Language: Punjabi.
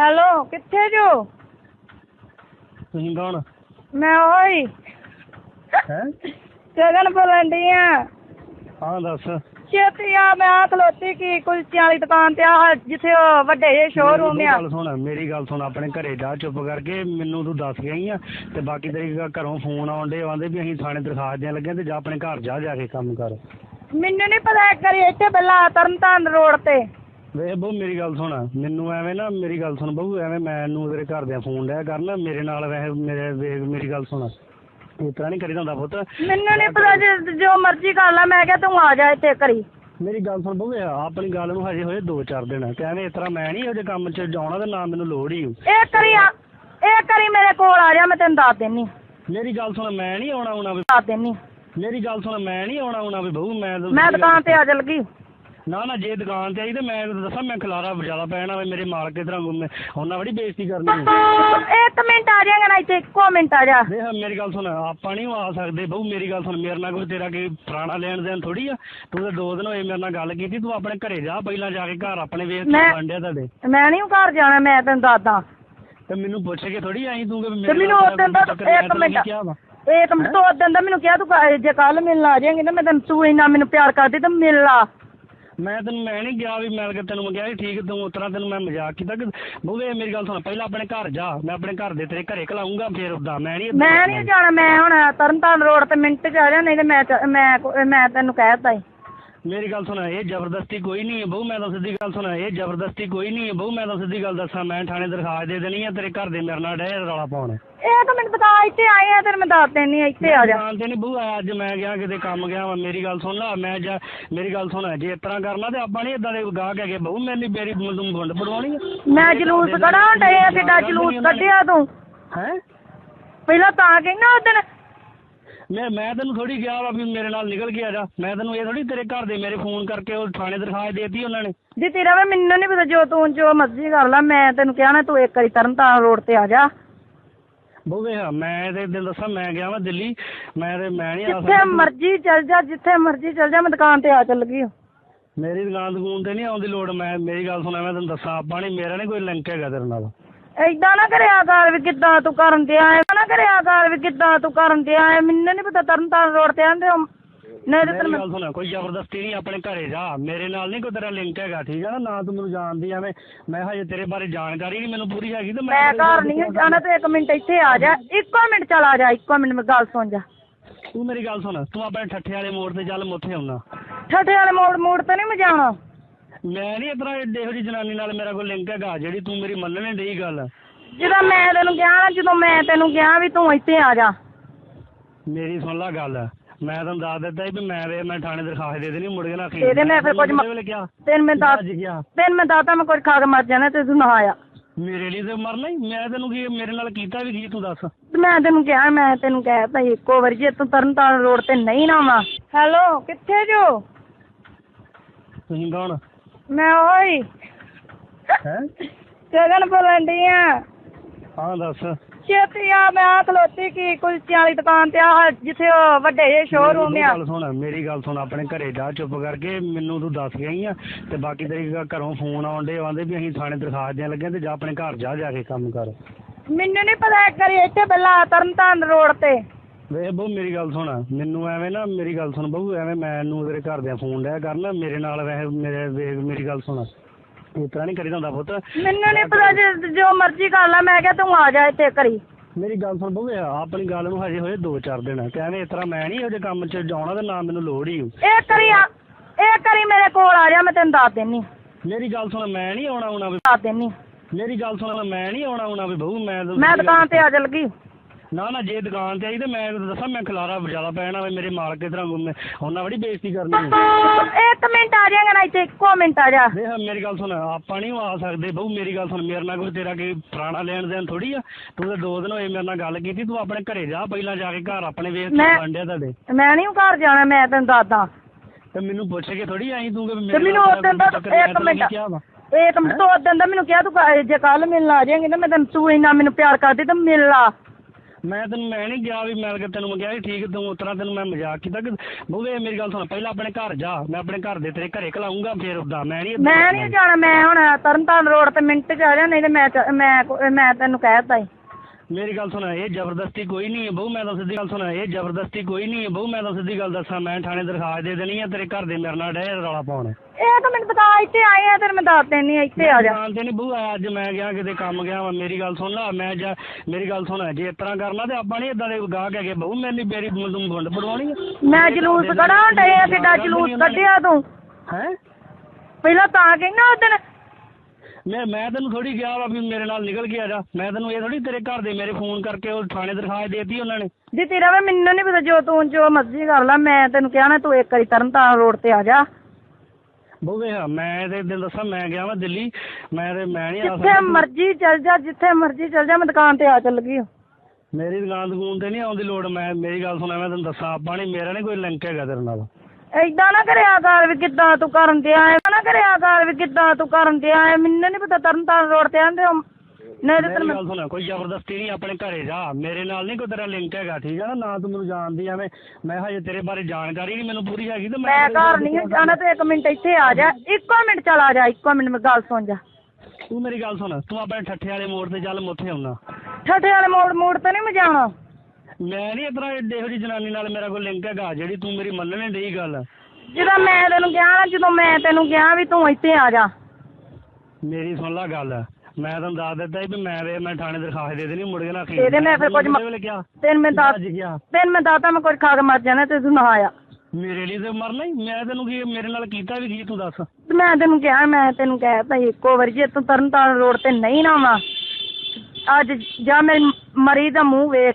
ਹੈਲੋ ਕਿੱਥੇ ਜੋ? ਤੁਸੀਂ ਕੌਣ? ਮੈਂ ਓਏ ਹੈ? ਗਗਨ ਬੋਲਣ ਡਈ ਆ। ਹਾਂ ਦੱਸ। ਛੇਤੀ ਆ ਮੈਂ ਆ ਖਲੋਤੀ ਕੀ ਕੁਲਚਿਆਂ ਵਾਲੀ ਦੁਕਾਨ ਤੇ ਆ ਜਿੱਥੇ ਉਹ ਵੱਡੇ ਜਿਹੇ ਸ਼ੋਰੂਮ ਆ। ਗੱਲ ਸੁਣ ਮੇਰੀ ਗੱਲ ਸੁਣ ਆਪਣੇ ਘਰੇ ਜਾ ਚੁੱਪ ਕਰਕੇ ਮੈਨੂੰ ਤੂੰ ਦੱਸ ਗਈ ਆ ਤੇ ਬਾਕੀ ਤੇਰੀ ਘ- ਘਰੋਂ ਫੋਨ ਆਉਂਦੇ ਆਂਦੇ ਵੀ ਅਸੀਂ ਥਾਣੇ ਦਰਖਾਸਤ ਦੇਣ ਲੱਗੇ ਤੇ ਜਾ ਆਪਣੇ ਘਰ ਜਾ ਜਾ ਕੇ ਕੰਮ ਕਰ। ਮੈਨੂੰ ਨਹੀਂ ਪਤਾ ਇੱਕ ਵਾਰੀ ਇੱਥੇ ਪਹਿਲਾਂ ਤਰਨਤਾਰਨ ਰੋਡ ਤੇ। ਵੇ ਬਹੁ ਮੇਰੀ ਗੱਲ ਸੁਣ। ਮੈਨੂੰ ਐਵੇਂ ਨਾ ਮੇਰੀ ਗੱਲ ਸੁਣ ਬਹੁ ਐਵੇਂ ਮੈਨੂੰ ਤੇਰੇ ਘਰ ਦੇ ਫੋਨ ਲਿਆ ਕਰਨ। ਮੇਰੇ ਨਾਲ ਵੈਸੇ ਮੇਰੇ ਵੇਖ ਮੇਰੀ ਗੱਲ ਸੁਣ। ਇਸ ਤਰ੍ਹਾਂ ਨਹੀਂ ਕਰੀਦਾ ਹੁੰਦਾ ਪੁੱਤ। ਮੈਨੂੰ ਨਹੀਂ ਪਤਾ ਜੇ- ਜੋ ਮਰਜ਼ੀ ਕਰ ਲੈ ਮੈਂ ਕਿਹਾ ਤੂੰ ਆ ਜਾ ਇੱਥੇ ਕਰੀ ਮੇਰੀ ਗੱਲ ਸੁਣ ਬਹੁ ਆਪਣੀ ਗੱਲ ਨੂੰ ਹਜੇ ਹੋਏ 2-4 ਦਿਨ। ਤੇ ਐਵੇਂ ਇਸ ਤਰ੍ਹਾਂ ਮੈਂ ਨਹੀਂ ਉਹਦੇ ਕੰਮ 'ਚ ਜਾਣਾ ਤੇ ਨਾ ਮੈਨੂੰ ਲੋੜ ਹੀ। ਇਹ ਕਰੀ ਆ ਇਹ ਕਰੀ ਮੇਰੇ ਕੋਲ ਆ ਜਾ ਮੈਂ ਤੈਨੂੰ ਦੱਸ ਦੇਣੀ ਮੇਰੀ ਗੱਲ ਸੁਣ ਮੈਂ ਨਹੀਂ ਆਉਣਾ ਆਉਣਾ ਵੀ। ਦੱਸ ਦੇਣੀ ਮੇਰੀ ਗੱਲ ਸੁਣ ਮੈਂ ਨਹੀਂ ਆਉਣਾ ਆਉਣਾ ਵੀ ਬਹੂ ਮੈਂ ਮੈਂ ਦੁਕਾਨ ਤੇ ਆ ਚਲ ਗਈ। ਨਾ ਨਾ ਜੇ ਦੁਕਾਨ ਤੇ ਆਈ ਤੇ ਮੈਂ ਤੈਨੂੰ ਦੱਸਾਂ ਮੈਂ ਖਲਾਰਾ ਜ਼ਿਆਦਾ ਪੈਣਾ ਵੇ ਮੇਰੇ ਮਾਲਕ ਇਸ ਤਰ੍ਹਾਂ ਗੁੰਮੇ ਉਹਨਾਂ ਬੜੀ ਬੇਇੱਜ਼ਤੀ ਕਰਨੀ ਹੈ ਇੱਕ ਮਿੰਟ ਆ ਜਾਏਗਾ ਨਾ ਇੱਥੇ ਇੱਕੋ ਮਿੰਟ ਆ ਜਾ। ਵੇਖ ਮੇਰੀ ਗੱਲ ਸੁਣ ਆਪਾਂ ਨਹੀਂ ਆ ਸਕਦੇ ਬਹੂ ਮੇਰੀ ਗੱਲ ਸੁਣ ਮੇਰੇ ਨਾਲ ਕੋਈ ਤੇਰਾ ਕੀ ਪੁਰਾਣਾ ਲੈਣ ਦੇਣ ਥੋੜੀ ਆ। ਤੂੰ ਤਾਂ ਦੋ ਦਿਨ ਹੋਏ ਮੇਰੇ ਨਾਲ ਗੱਲ ਕੀਤੀ ਤੂੰ ਆਪਣੇ ਘਰੇ ਜਾ ਪਹਿਲਾਂ ਜਾ ਕੇ ਘਰ ਆਪਣੇ ਵੇਖ ਕੇ ਮੈਂ- ਬਾਂਡਿਆ ਤੁਹਾਡੇ। ਮੈਂ ਨਹੀਂ ਘਰ ਜਾਣਾ ਮੈਂ ਤੈਨੂੰ ਦੱਸਦਾ। ਤੇ ਮੈਨੂੰ ਪੁੱਛ ਕੇ ਥੋੜੀ ਆਈ ਤੂੰ ਕਿ ਤੇ ਮੇਰੇ ਮੈਨੂੰ ਨਾਲ ਉਦੋਂ ਦਾ ਚੱਕਰ ਮੈਂ ਇੱਕ ਤੈਨੂੰ ਮਿੰਟ ਕਿਹਾ ਵਾ? ਇੱਕ ਮਿੰਟ ਤੋਂ ਉਦੋਂ ਦਾ ਮੈਨੂੰ ਕਿਹਾ ਤੂੰ ਕ- ਜੇ ਕੱਲ ਮਿਲਣ ਆ ਜਾਏਂਗੀ ਨਾ ਮੈਂ ਤੈਨੂੰ ਤੂੰ ਇੰਨਾ ਮੈਨੂੰ ਪਿਆਰ ਕਰਦੀ ਤਾਂ ਮਿਲ ਲਾ। ਮੈਂ ਤੈਨੂੰ ਮੈਂ ਨਹੀਂ ਗਿਆ ਵੀ ਮੈਂ ਕਿ ਤੈਨੂੰ ਮੈਂ ਕਿਹਾ ਸੀ ਠੀਕ ਤੂੰ ਉਤਰਾ ਤੈਨੂੰ ਮੈਂ ਮਜ਼ਾਕ ਕੀਤਾ ਕਿ ਬੂਵੇ ਮੇਰੀ ਗੱਲ ਸੁਣ ਪਹਿਲਾਂ ਆਪਣੇ ਘਰ ਜਾ ਮੈਂ ਆਪਣੇ ਘਰ ਦੇ ਤੇਰੇ ਘਰੇ ਘਲਾਉਂਗਾ ਫਿਰ ਉਦਾਂ ਮੈਂ ਨਹੀਂ ਮੈਂ ਨਹੀਂ ਜਾਣਾ। ਮੈਂ ਹੁਣ ਤਰਨਤਾਰਨ ਰੋਡ ਤੇ ਮਿੰਟ ਚ ਆ ਜਾ ਨਹੀਂ ਤੇ ਮੈਂ ਚ- ਮੈਂ ਮੈਂ ਤੈਨੂੰ ਕਹਿ ਦਿੱਤਾ ਈ ਮੇਰੀ ਗੱਲ ਸੁਣ ਇਹ ਜ਼ਬਰਦਸਤੀ ਕੋਈ ਨਹੀਂ ਹੈ ਬਹੂ ਮੈਂ ਤਾਂ ਸਿੱਧੀ ਗੱਲ ਸੁਣ ਇਹ ਜ਼ਬਰਦਸਤੀ ਕੋਈ ਨਹੀਂ ਹੈ ਬਹੂ ਮੈਂ ਤਾਂ ਸਿੱਧੀ ਗੱਲ ਦੱਸਾਂ ਮੈਂ ਥਾਣੇ ਦਰਖਾਸਤ ਦੇ ਦੇਣੀ ਹੈ ਤੇਰੇ ਘਰ ਦੇ ਮੇਰੇ ਨਾਲ ਡੇ ਰੌਲਾ ਪਾਉਣ। ਇਹ ਤਾਂ ਮੈਨੂੰ ਦੁਕਾਨ ਇੱਥੇ ਆਏ ਆ ਤੈਨੂੰ ਮੈਂ ਦੱਸ ਦੇਣੀ ਇੱਥੇ ਆ ਜਾ। ਤੇ ਨਹੀਂ ਬਹੂ ਅੱਜ ਮੈਂ ਗਿਆ ਕਿਤੇ ਕੰਮ ਗਿਆ ਵਾ ਮੇਰੀ ਗੱਲ ਸੁਣ ਲਾ ਮੈਂ ਜਾ ਮੇਰੀ ਗੱਲ ਸੁਣ ਜੇ ਇਸ ਤਰ੍ਹਾਂ ਕਰਨਾ ਤੇ ਆਪਾਂ ਨਹੀਂ ਇਦਾਂ ਦੇ ਗਾਹਕ ਹੈਗੇ ਬਹੂ ਮੈਨੀ ਮੇਰੀ ਤੂੰ ਵੰਡ ਪੜਵਾਉਣੀ ਮੈਂ ਜਲੂਸ ਕਢਾਉਣ ਡਏ ਆ ਕਿੱਡਾ ਜਲੂਸ ਕੱਢਿਆ ਤੂੰ। ਹੈ? ਪਹਿਲਾਂ ਤਾਂ ਕਹਿੰਦਾ ਉਦੋਂ ਮੈਂ ਮੈਂ ਤੈਨੂੰ ਥੋੜੀ ਕਿਹਾ ਵਾ ਵੀ ਮੇਰੇ ਨਾਲ ਨਿਕਲ ਕੇ ਆ ਜਾ। ਮੈਂ ਤੈਨੂੰ ਇਹ ਥੋੜੀ ਤੇਰੇ ਘਰ ਦੇ ਮੇਰੇ ਫੋਨ ਕਰਕੇ ਉਹ ਥਾਣੇ ਦਰਖਾਸਤ ਦੇਤੀ ਉਹਨਾਂ ਨੇ। ਜੀ ਤੇਰਾ ਵੇ ਮੈਨੂੰ ਨਹੀਂ ਪਤਾ ਜੋ ਤੂੰ ਜੋ ਮਰਜ਼ੀ ਕਰ ਲੈ ਮੈਂ ਤੈਨੂੰ ਕਿਹਾ ਨਾ ਤੂੰ ਇੱਕ ਵਾਰੀ ਤਰਨਤਾਰਨ ਰੋਡ ਤੇ ਆ ਜਾ। ਬੋਵੇ ਹਾਂ ਮੈਂ ਤੇ ਦਿਨ ਦੱਸਾਂ ਮੈਂ ਗਿਆ ਵਾ ਦਿੱਲੀ। ਮੈਂ ਤੇ ਮੈਂ ਨਹੀਂ ਆ ਜਿੱਥੇ ਸਕਦਾ। ਮਰਜ਼ੀ ਚੱਲ ਜਾ ਜਿੱਥੇ ਮਰਜ਼ੀ ਚੱਲ ਜਾ ਮੈਂ ਦੁਕਾਨ ਤੇ ਆ ਚੱਲ ਗਈ ਹਾਂ। ਮੇਰੀ ਦੁਕਾਨ ਦੁਕਾਨ ਤੇ ਨਹੀਂ ਆਉਣ ਦੀ ਲੋੜ। ਮੈਂ ਮੇਰੀ ਗੱਲ ਸੁਣਾ ਮੈਂ ਤੈਨੂੰ ਦੱਸਾਂ ਆਪਾਂ ਨਹੀਂ ਮੇਰਾ ਨਹੀਂ ਕੋਈ ਲਿੰਕ ਹੈਗਾ ਤੇਰੇ ਨਾਲ। ਏਦਾਂ ਨਾ ਕਰਿਆ ਕਰ ਵੀ ਕਿੱਦਾਂ ਤੂੰ ਕਰਨ ਦਿਆ ਐ ਨਾ ਕਰਿਆ ਕਰ ਵੀ ਕਿੱਦਾਂ ਤੂੰ ਕਰਨ ਦਿਆ ਐ ਮੈਨੂੰ ਨਹੀਂ ਪਤਾ ਤਰਨਤਾਰਨ ਰੋਡ ਤੇ ਆਂਦੇ ਹੋ ਨਹੀਂ ਤੇ ਮੇਰੀ ਤੈਨੂੰ ਮੈਂ- ਗੱਲ ਸੁਣ ਕੋਈ ਜ਼ਬਰਦਸਤੀ ਨਹੀਂ ਆਪਣੇ ਘਰੇ ਜਾ ਮੇਰੇ ਨਾਲ ਨਹੀਂ ਕੋਈ ਤੇਰਾ ਲਿੰਕ ਹੈਗਾ ਠੀਕ ਹੈ ਨਾ? ਨਾ ਤੂੰ ਮੈਨੂੰ ਜਾਣਦੀ ਐਵੇਂ। ਮੈਂ ਹਜੇ ਤੇਰੇ ਬਾਰੇ ਜਾਣਕਾਰੀ ਨਹੀਂ ਮੈਨੂੰ ਪੂਰੀ ਹੈਗੀ ਤੇ ਮੈਂ ਘਰ ਨਹੀਂ ਜਾਣਾ ਤੇ ਇੱਕ ਮਿੰਟ ਇੱਥੇ ਆ ਜਾ ਇੱਕੋ ਮਿੰਟ ਚੱਲ ਆ ਜਾ ਇੱਕੋ ਮਿੰਟ ਮੇਰੀ ਗੱਲ ਸੁਣ ਜਾ। ਤੂੰ ਮੇਰੀ ਗੱਲ ਸੁਣ ਤੂੰ ਆਪਣੇ ਠੱਠੇ ਵਾਲੇ ਮੋੜ ਤੇ ਚੱਲ ਮੈਂ ਉੱਥੇ ਆਉਣਾ। ਠੱਠੇ ਵਾਲੇ ਮੋੜ ਮੋੜ ਤੇ ਨਹੀਂ ਮੈਂ ਜਾਣਾ। ਮੈਂ ਨਹੀਂ ਇਤਰਾ ਇਹੋ ਜਿਹੀ ਜਨਾਨੀ ਨਾਲ ਮੇਰਾ ਕੋਈ ਲਿੰਕ ਹੈਗਾ ਜਿਹੜੀ ਤੂੰ ਮੇਰੀ ਮੰਨਣੇ ਡਈ ਗੱਲ। ਜਦੋਂ ਮੈਂ ਤੈਨੂੰ ਕਿਹਾ ਨਾ ਜਦੋਂ ਮੈਂ ਤੈਨੂੰ ਕਿਹਾ ਵੀ ਤੂੰ ਇੱਥੇ ਆ ਜਾ। ਮੇਰੀ ਸੁਣ ਲੈ ਗੱਲ ਮੈਂ ਤੁਹਾਨੂੰ ਦੱਸ ਦਿੱਤਾ ਸੀ ਵੀ ਮੈਂ ਵੇ ਮੈਂ ਥਾਣੇ ਦਰਖਾਸਤ ਦੇ ਦੇਣੀ ਮੁੜ ਕੇ ਨਾ ਆਖੀ ਇਹਦੇ ਮੈਂ ਫਿਰ ਕੁਝ ਮ- ਵੇਲੇ ਕਿਹਾ ਤੈਨੂੰ ਮੈਂ ਦੱਸ ਅੱਜ ਤੈਨੂੰ ਮੈਂ ਦੱਸਦਾ ਮੈਂ ਕੁਝ ਖਾ ਕੇ ਮਰ ਜਾਣਾ ਤੇ ਤੂੰ ਨਾ ਆਇਆ ਮੇਰੇ ਲਈ ਤੇ ਮਰਨਾ ਹੀ ਮੈਂ ਤੈਨੂੰ ਕੀ ਮੇਰੇ ਨਾਲ ਕੀਤਾ ਵੀ ਕੀ ਤੂੰ ਦੱਸ। ਤੇ ਮੈਂ ਤੈਨੂੰ ਕਿਹਾ ਮੈਂ ਤੈਨੂੰ ਕਹਿ ਤਾ ਸੀ ਇੱਕੋ ਵਾਰੀ ਜੇ ਤੂੰ ਤਰਨਤਾਰਨ ਰੋਡ ਤੇ ਨਹੀਂ ਨਾ ਆਵਾਂ। ਹੈਲੋ ਕਿੱਥੇ ਜੋ? ਤੁਸੀਂ ਕੌਣ? ਮੈਂ ਓਏ ਹੈ? ਗਗਨ ਬੋਲਣ ਡਈ ਆ। ਹਾਂ ਦੱਸ। ਛੇਤੀ ਆ ਮੈਂ ਆ ਖਲੋਤੀ ਕੀ ਕੁਲਚਿਆਂ ਵਾਲੀ ਦੁਕਾਨ ਤੇ ਆ ਜਿੱਥੇ ਉਹ ਵੱਡੇ ਜਿਹੇ ਸ਼ੋਰੂਮ ਮੇਰੀ ਆ। ਗੱਲ ਸੁਣ ਮੇਰੀ ਗੱਲ ਸੁਣ ਆਪਣੇ ਘਰੇ ਜਾ ਚੁੱਪ ਕਰਕੇ ਮੈਨੂੰ ਤੂੰ ਦੱਸ ਗਈ ਆ ਤੇ ਬਾਕੀ ਤੇਰੀ ਘ- ਘਰੋਂ ਫੋਨ ਆਉਂਦੇ ਆਂਦੇ ਵੀ ਅਸੀਂ ਥਾਣੇ ਦਰਖਾਸਤ ਦੇਣ ਲੱਗੇ ਤੇ ਜਾ ਆਪਣੇ ਘਰ ਜਾ ਜਾ ਕੇ ਕੰਮ ਕਰ। ਮੈਨੂੰ ਨਹੀਂ ਪਤਾ ਇੱਕ ਵਾਰੀ ਇੱਥੇ ਪਹਿਲਾਂ ਤਰਨਤਾਰਨ ਰੋਡ ਤੇ। ਵੇ ਬਹੁ ਮੇਰੀ ਗੱਲ ਸੁਣ। ਮੈਨੂੰ ਐਵੇਂ ਨਾ ਮੇਰੀ ਗੱਲ ਸੁਣ ਬਹੁ ਐਵੇਂ ਮੈਨੂੰ ਤੇਰੇ ਘਰ ਦੇ ਫੋਨ ਲਿਆ ਕਰਨ। ਮੇਰੇ ਨਾਲ ਵੈਸੇ ਮੇਰੇ ਵੇਖ ਮੇਰੀ ਗੱਲ ਸੁਣ। ਇਸ ਤਰ੍ਹਾਂ ਨਹੀਂ ਕਰੀਦਾ ਹੁੰਦਾ ਪੁੱਤ। ਮੈਨੂੰ ਨਹੀਂ ਪਤਾ ਜੇ ਜੋ ਮਰਜ਼ੀ ਕਰ ਲੈ ਮੈਂ ਕਿਹਾ ਤੂੰ ਆ ਜਾ ਇੱਥੇ ਕਰੀ ਮੇਰੀ ਗੱਲ ਸੁਣ ਬਹੁ ਆਪਣੀ ਗੱਲ ਨੂੰ ਹਜੇ ਹੋਏ 2-4 ਦਿਨ। ਐਵੇਂ ਇਸ ਤਰ੍ਹਾਂ ਮੈਂ ਨਹੀਂ ਉਹਦੇ ਕੰਮ 'ਚ ਜਾਣਾ ਤੇ ਨਾ ਮੈਨੂੰ ਲੋੜ ਹੀ ਇਹ ਕਰੀ ਆ ਇਹ ਕਰੀ ਮੇਰੇ ਕੋਲ ਆ ਜਾ ਮੈਂ ਤੈਨੂੰ ਦੱਸ ਦੇਣੀ ਮੇਰੀ ਗੱਲ ਸੁਣ ਮੈਂ ਨਹੀਂ ਆਉਣਾ ਆਉਣਾ ਵੀ। ਦੱਸ ਦੇਣੀ ਮੇਰੀ ਗੱਲ ਸੁਣ ਮੈਂ ਨਹੀਂ ਆਉਣਾ ਆਉਣਾ ਵੀ ਬਹੂ ਮੈਂ ਤਾਂ ਮੈਂ ਦੁਕਾਨ ਤੇ ਆ ਗਈ। ਨਾ ਨਾ ਜੇ ਦੁਕਾਨ ਤੇ ਆਈ ਤੇ ਮੈਂ ਤੈਨੂੰ ਦੱਸਾਂ ਮੈਂ ਖਲਾਰਾ ਜ਼ਿਆਦਾ ਪੈਣਾ ਵੇ ਮੇਰੇ ਮਾਲਕ ਇਸ ਤਰ੍ਹਾਂ ਗੁੰਮੇ ਉਹਨਾਂ ਬੜੀ ਬੇਇੱਜ਼ਤੀ ਕਰਨੀ ਹੈ। ਇੱਕ ਮਿੰਟ ਆ ਜਾਏਗਾ ਨਾ ਇੱਥੇ ਇੱਕੋ ਮਿੰਟ ਆ ਜਾ। ਵੇਖ ਮੇਰੀ ਗੱਲ ਸੁਣ ਆਪਾਂ ਨਹੀਂ ਆ ਸਕਦੇ ਬਹੂ ਮੇਰੀ ਗੱਲ ਸੁਣ ਮੇਰੇ ਨਾਲ ਕੋਈ ਤੇਰਾ ਕੀ ਪੁਰਾਣਾ ਲੈਣ ਦੇਣ ਥੋੜੀ ਆ। ਤੂੰ ਤਾਂ ਦੋ ਦਿਨ ਹੋਏ ਮੇਰੇ ਨਾਲ ਗੱਲ ਕੀਤੀ ਤੂੰ ਆਪਣੇ ਘਰੇ ਜਾ ਪਹਿਲਾਂ ਜਾ ਕੇ ਘਰ ਆਪਣੇ ਵੇਖ ਕੇ ਮੈਂ- ਤੁਹਾਡੇ। ਮੈਂ ਨਹੀਂ ਘਰ ਜਾਣਾ ਮੈਂ ਤੈਨੂੰ ਦੱਸਦਾ। ਤੇ ਮੈਨੂੰ ਪੁੱਛ ਕੇ ਥੋੜੀ ਆਈ ਤੂੰ ਕਿ ਤੇ ਮੇਰੇ ਮੈਨੂੰ ਨਾਲ ਉਦੋਂ ਦਾ ਚੱਕਰ ਮੈਂ ਇੱਕ ਤੈਨੂੰ ਮਿੰਟ। ਕਿਹਾ ਵਾ? ਇੱਕ ਮਿੰਟ ਤੋਂ ਉਦੋਂ ਦਾ ਮੈਨੂੰ ਕਿਹਾ ਤੂੰ ਕ- ਜੇ ਕੱਲ ਮਿਲਣ ਆ ਜਾਏਂਗੀ ਨਾ ਮੈਂ ਤੈਨੂੰ ਤੂੰ ਇੰਨਾ ਮੈਨੂੰ ਪਿਆਰ ਕਰਦੀ ਤਾਂ ਮਿਲ ਲਾ। ਮੈਂ ਤੈਨੂੰ ਮੈਂ ਨਹੀਂ ਗਿਆ ਵੀ ਮੈਂ ਕਿ ਤੈਨੂੰ ਮੈਂ ਕਿਹਾ ਸੀ ਠੀਕ ਤੂੰ ਉਤਰਾ ਤੈਨੂੰ ਮੈਂ ਮਜ਼ਾਕ ਕੀਤਾ ਕਿ ਬੂਵੇ ਮੇਰੀ ਗੱਲ ਸੁਣ ਪਹਿਲਾਂ ਆਪਣੇ ਘਰ ਜਾ ਮੈਂ ਆਪਣੇ ਘਰ ਦੇ ਤੇਰੇ ਘਰੇ ਘਲਾਉਂਗਾ ਫੇਰ ਉਦਾਂ ਮੈਂ ਨਹੀਂ ਮੈਂ ਨਹੀਂ ਜਾਣਾ। ਮੈਂ ਹੁਣ ਤਰਨਤਾਰਨ ਰੋਡ ਤੇ ਮਿੰਟ ਚ ਆ ਜਾ ਨਹੀਂ ਤੇ ਮੈਂ ਚ- ਮੈਂ ਮੈਂ ਤੈਨੂੰ ਕਹਿ ਦਿੱਤਾ ਸੀ। ਮੇਰੀ ਗੱਲ ਸੁਣ ਇਹ ਜ਼ਬਰਦਸਤੀ ਕੋਈ ਨਹੀਂ ਹੈ ਬਹੂ ਮੈਂ ਤਾਂ ਸਿੱਧੀ ਗੱਲ ਸੁਣ ਇਹ ਜ਼ਬਰਦਸਤੀ ਕੋਈ ਨਹੀਂ ਹੈ ਬਹੂ ਮੈਂ ਤਾਂ ਸਿੱਧੀ ਗੱਲ ਦੱਸਾਂ ਮੈਂ ਥਾਣੇ ਦਰਖਾਸਤ ਦੇ ਦੇਣੀ ਹੈ ਤੇਰੇ ਘਰ ਦੇ ਮੇਰੇ ਨਾਲ ਡਏ ਰੌਲਾ ਪਾਉਣ। ਇਹ ਤਾਂ ਮੈਨੂੰ ਪਤਾ ਇੱਥੇ ਆਏ ਆ ਤੇ ਮੈਂ ਦੱਸ ਦੇਣੀ ਆ, ਇੱਥੇ ਆ ਜਾ। ਜਾਣਦੇ ਨਹੀਂ ਬਹੂ ਅੱਜ ਮੈਂ ਗਿਆ ਕਿਤੇ ਕੰਮ ਗਿਆ ਵਾ ਮੇਰੀ ਗੱਲ ਸੁਣ ਲਾ ਮੈਂ ਜਾ ਮੇਰੀ ਗੱਲ ਸੁਣ ਜੇ ਇਸ ਤਰ੍ਹਾਂ ਕਰਨਾ ਤੇ ਆਪਾਂ ਨਹੀਂ ਇਦਾਂ ਦੇ ਗਾਹਕ ਹੈਗੇ ਬਹੂ ਮੇਰੀ ਮੇਰੀ ਤੂੰ ਗੁੰਡ ਪੜਵਾਉਣੀ ਹੈ ਮੈਂ ਜਲੂਸ ਕਢਾਉਣ ਡਏ ਆ ਕਿੱਡਾ ਜਲੂਸ ਕੱਢਿਆ ਤੂੰ। ਹੈ? ਪਹਿਲਾਂ ਤਾਂ ਕਹਿੰਦਾ ਉਦਣ ਮੈਂ ਮੈਂ ਤੈਨੂੰ ਥੋੜੀ ਕਿਹਾ ਵਾ ਵੀ ਮੇਰੇ ਨਾਲ ਨਿਕਲ ਕੇ ਆ ਜਾ। ਮੈਂ ਤੈਨੂੰ ਇਹ ਥੋੜੀ ਤੇਰੇ ਘਰ ਦੇ ਮੇਰੇ ਫੋਨ ਕਰਕੇ ਉਹ ਥਾਣੇ ਦਰਖਾਸਤ ਦੇਤੀ ਉਹਨਾਂ ਨੇ। ਜੀ ਤੇਰਾ ਵੀ ਮੈਨੂੰ ਨਹੀਂ ਪਤਾ ਜੋ ਤੂੰ ਜੋ ਮਰਜ਼ੀ ਕਰ ਲੈ ਮੈਂ ਤੈਨੂੰ ਕਿਹਾ ਨਾ ਤੂੰ ਇੱਕ ਵਾਰੀ ਤਰਨਤਾਰਨ ਰੋਡ ਤੇ ਆ ਜਾ। ਬਹੂਵੇ ਹਾਂ ਮੈਂ ਤੇ ਦਿਨ ਦੱਸਾਂ ਮੈਂ ਗਿਆ ਵਾ ਦਿੱਲੀ। ਮੈਂ ਤੇ ਮੈਂ ਨਹੀਂ ਆ ਜਿੱਥੇ ਸਕਦਾ ਮਰਜ਼ੀ ਚੱਲ ਜਾ ਜਿੱਥੇ ਮਰਜ਼ੀ ਚੱਲ ਜਾ ਮੈਂ ਦੁਕਾਨ ਤੇ ਆ ਚੱਲ ਗਈ ਹਾਂ। ਮੇਰੀ ਦੁਕਾਨ ਦੁਕਾਨ ਤੇ ਨਹੀਂ ਆਉਣ ਦੀ ਲੋੜ ਮੈਂ ਮੇਰੀ ਗੱਲ ਸੁਣਾ ਮੈਂ ਤੈਨੂੰ ਦੱਸਾਂ ਆਪਾਂ ਨਹੀਂ ਮੇਰਾ ਨਹੀਂ ਕੋਈ ਲਿੰਕ ਹੈਗਾ ਤੇਰੇ ਨਾਲ। ਏਦਾਂ ਨਾ ਕਰਿਆ ਕਰ ਵੀ ਕਿੱਦਾਂ ਤੂੰ ਕਰਨ ਦਿਆ ਏ ਨਾ ਕਰਿਆ ਕਰ ਵੀ ਕਿੱਦਾਂ ਤੂੰ ਕਰਨ ਦਿਆ ਏ ਮੈਨੂੰ ਨਹੀਂ ਪਤਾ ਤਰਨਤਾਰਨ ਰੋਡ ਤੇ ਆਂਦੇ ਹੋ। ਨਹੀਂ ਤੇ ਮੇਰੀ ਗੱਲ ਸੁਣ ਕੋਈ ਜ਼ਬਰਦਸਤੀ ਨਹੀਂ ਆਪਣੇ ਘਰੇ ਜਾ ਮੇਰੇ ਨਾਲ ਨਹੀਂ ਕੋਈ ਤੇਰਾ ਲਿੰਕ ਹੈਗਾ ਠੀਕ ਹੈ ਨਾ? ਨਾ ਤੂੰ ਮੈਨੂੰ ਜਾਣਦੀ ਐਵੇਂ ਮੈਂ ਹਜੇ ਤੇਰੇ ਬਾਰੇ ਜਾਣਕਾਰੀ ਨਹੀਂ ਮੈਨੂੰ ਪੂਰੀ ਹੈਗੀ ਤੇ ਮੈਂ ਘਰ ਨਹੀਂ ਜਾਣਾ ਤੇ ਇੱਕ ਮਿੰਟ ਇੱਥੇ ਆ ਜਾ ਇੱਕੋ ਮਿੰਟ ਚੱਲ ਆ ਜਾ ਇੱਕੋ ਮਿੰਟ ਮੈਂ ਗੱਲ ਸੁਣ ਜਾ। ਤੂੰ ਮੇਰੀ ਗੱਲ ਸੁਣ ਤੂੰ ਆਪਣੇ ਠੱਠੇ ਵਾਲੇ ਮੋੜ ਤੇ ਚੱਲ ਮੈਂ ਉੱਥੇ ਆਉਣਾ। ਠੱਠੇ ਵਾਲੇ ਮੋੜ ਮੋੜ ਤੇ ਨਹੀਂ ਮੈਂ ਜਾਣਾ। ਮੈਂ ਨਹੀਂ ਇਤਨਾ ਇਹੋ ਜਿਹੀ ਜਨਾਨੀ ਨਾਲ ਮੇਰਾ ਕੋਈ ਲਿੰਕ ਹੈਗਾ ਜਿਹੜੀ ਤੂੰ ਮੇਰੀ ਮੰਨਣੇ ਡਈ ਗੱਲ। ਜਦੋਂ ਮੈਂ ਤੈਨੂੰ ਕਿਹਾ ਨਾ ਜਦੋਂ ਮੈਂ ਤੈਨੂੰ ਕਿਹਾ ਵੀ ਤੂੰ ਇੱਥੇ ਆ ਜਾ। ਮੇਰੀ ਸੁਣ ਲੈ ਗੱਲ ਮੈਂ ਤੁਹਾਨੂੰ ਦੱਸ ਦਿੱਤਾ ਸੀ ਵੀ ਮੈਂ ਵੇ ਮੈਂ ਥਾਣੇ ਦਰਖਾਸਤ ਦੇ ਦੇਣੀ ਮੁੜ ਕੇ ਨਾ ਦੇ ਦੇ, ਮੈਂ ਫਿਰ ਕੁਝ ਮ- ਕਿਹਾ। ਤੈਨੂੰ ਮੈਂ ਦੱਸ ਅੱਜ ਕਿਹਾ। ਤੈਨੂੰ ਮੈਂ ਦੱਸਦਾ ਮੈਂ ਕੁਝ ਖਾ ਕੇ ਮਰ ਜਾਣਾ ਤੇ ਤੂੰ ਨਾ ਆਇਆ ਮੇਰੇ ਲਈ ਤੇ ਮਰਨਾ ਹੀ ਮੈਂ ਤੈਨੂੰ ਕੀ ਮੇਰੇ ਨਾਲ ਕੀਤਾ ਵੀ ਕੀ ਤੂੰ ਦੱਸ। ਤੇ ਮੈਂ ਤੈਨੂੰ ਕਿਹਾ ਮੈਂ ਤੈਨੂੰ ਕਹਿਤਾ ਇੱਕੋ ਵਾਰੀ ਜੇ ਤੂੰ ਤਰਨਤਾਰਨ ਰੋਡ ਤੇ ਨਹੀਂ ਨਾ ਆਵਾਂ ਅੱਜ ਜਾਂ ਮੇਰੀ ਮਰੀ ਦਾ ਮੂੰਹ ਵੇਖ।